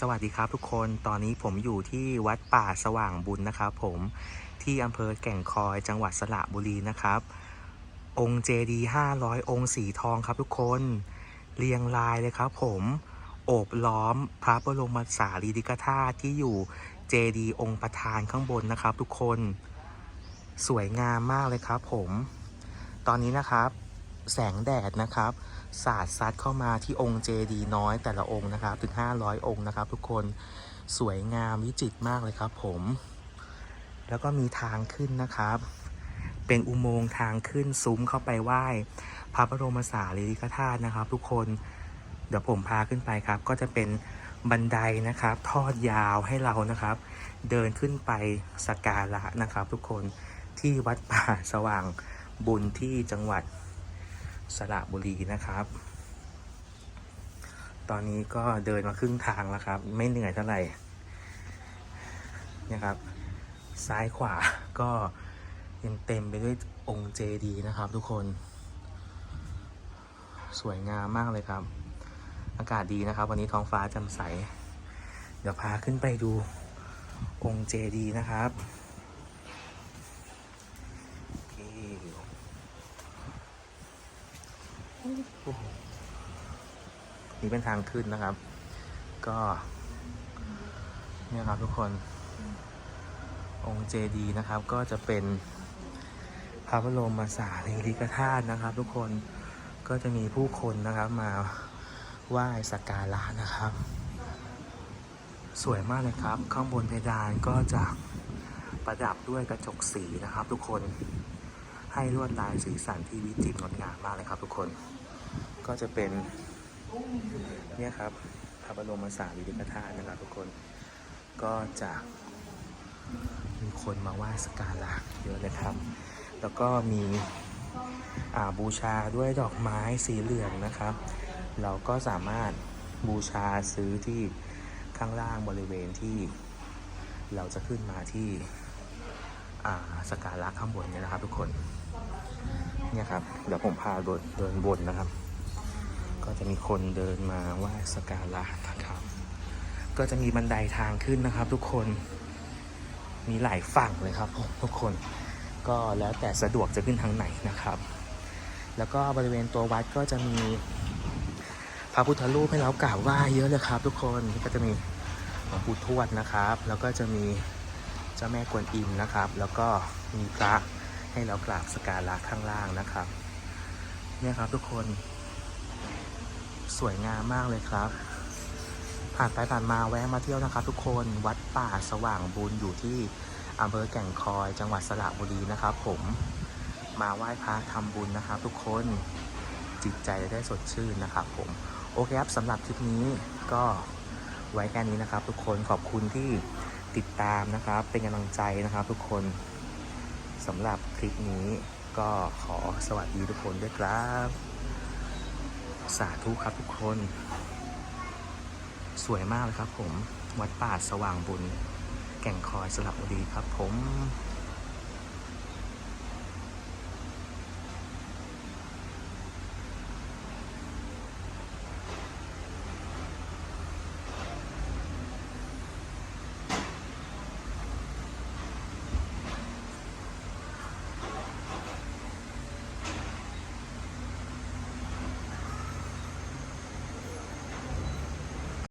สวัสดีครับทุกคนตอนนี้ผมอยู่ที่วัดป่าสว่างบุญนะครับผมที่อำเภอแก่งคอยจังหวัดสระบุรีนะครับ องค์เจดีย์500 องค์สีทองครับทุกคนเรียงรายเลยครับผม โอบล้อมพระบรมสารีริกธาตุที่อยู่เจดีย์องค์ประธานข้างบนนะครับ ทุกคนสวยงามมากเลยครับผม ตอนนี้นะครับ แสงแดดนะครับ สาดซัดเข้ามาที่องค์เจดีย์น้อยแต่ละองค์นะครับถึง 500 องค์นะครับ ทุกคนสวยงามวิจิตรมากเลยครับผม แล้วก็มีทางขึ้นนะครับ เป็นอุโมงค์ทางขึ้นซุ้มเข้าไปไหว้พระบรมสารีริกธาตุนะครับ ทุกคนเดี๋ยวผมพาขึ้นไปครับ ก็จะเป็นบันไดนะครับ ทอดยาวให้เรานะครับ เดินขึ้นไปสักการะนะครับ ทุกคนที่วัดป่าสว่างบุญที่จังหวัด สระบุรีนะครับ ตอนนี้ก็เดินมาครึ่งทางแล้วครับ ไม่เหนื่อยเท่าไหร่นี่ครับ ซ้ายขวาก็ยังเต็มไปด้วยองค์เจดีนะครับ ทุกคน สวยงามมากเลยครับ อากาศดีนะครับ วันนี้ท้องฟ้าแจ่มใส เดี๋ยวพาขึ้นไปดูองค์เจดีนะครับโอเค นี่เป็นทางขึ้นนะครับ ก็ เนี่ยครับทุกคน องค์เจดีนะครับ ก็จะเป็นพระบรมสารีริกธาตุนะครับ ทุกคนก็จะมีผู้คนนะครับมาไหว้สักการะนะครับ สวยมากเลยครับ ข้างบนเพดานก็จะประดับด้วยกระจกสีนะครับทุกคน ให้ลวดลายสีสันที่วิจิตรงดงามมากเลยครับทุกคน ก็จะเป็นเนี่ยครับพระบรมสารีริกธาตุนะครับทุกคน ก็จะมีคนมาไหว้สการะเยอะเลยครับ แล้วก็มีอาบูชาด้วยดอกไม้สีเหลืองนะครับ เราก็สามารถบูชาซื้อที่ข้างล่างบริเวณที่เราจะขึ้นมาที่อาสกการะข้างบนเนี่ยนะครับทุกคน เนี่ยครับ เดี๋ยวผมพาเดินเดินบนนะครับ ก็จะมีคนเดินมาไหว้สกการะนะครับ ก็จะมีบันไดทางขึ้นนะครับ ทุกคน มีหลายฝั่งเลยครับผมทุกคน ก็แล้วแต่สะดวกจะขึ้นทางไหนนะครับ แล้วก็บริเวณตัววัดก็จะมีพระพุทธรูปให้เรากราบไหว้เยอะเลยครับ ทุกคน ก็จะมีหลวงปู่ทวดนะครับ แล้วก็จะมีเจ้าแม่กวนอิมนะครับ แล้วก็มีพระ ให้เรากราบสการะข้างล่างนะครับ เนี่ยครับทุกคนสวยงามมากเลยครับ ผ่านไปผ่านมาแวะมาเที่ยวนะครับ ทุกคนวัดป่าสว่างบุญอยู่ที่อำเภอแก่งคอย จังหวัดสระบุรีนะครับ ผมมาไหว้พระทำบุญนะครับ ทุกคนจิตใจจะได้สดชื่นนะครับ ผมโอเคครับสำหรับคลิปนี้ก็ไว้แค่นี้นะครับ ทุกคนขอบคุณที่ติดตามนะครับ เป็นกำลังใจนะครับ ทุกคน สำหรับคลิปนี้ก็ขอสวัสดีทุกคนด้วยครับ สาธุครับทุกคน สวยมากเลยครับผม วัดป่าสว่างบุญ แก่งคอยสลับุรีครับผม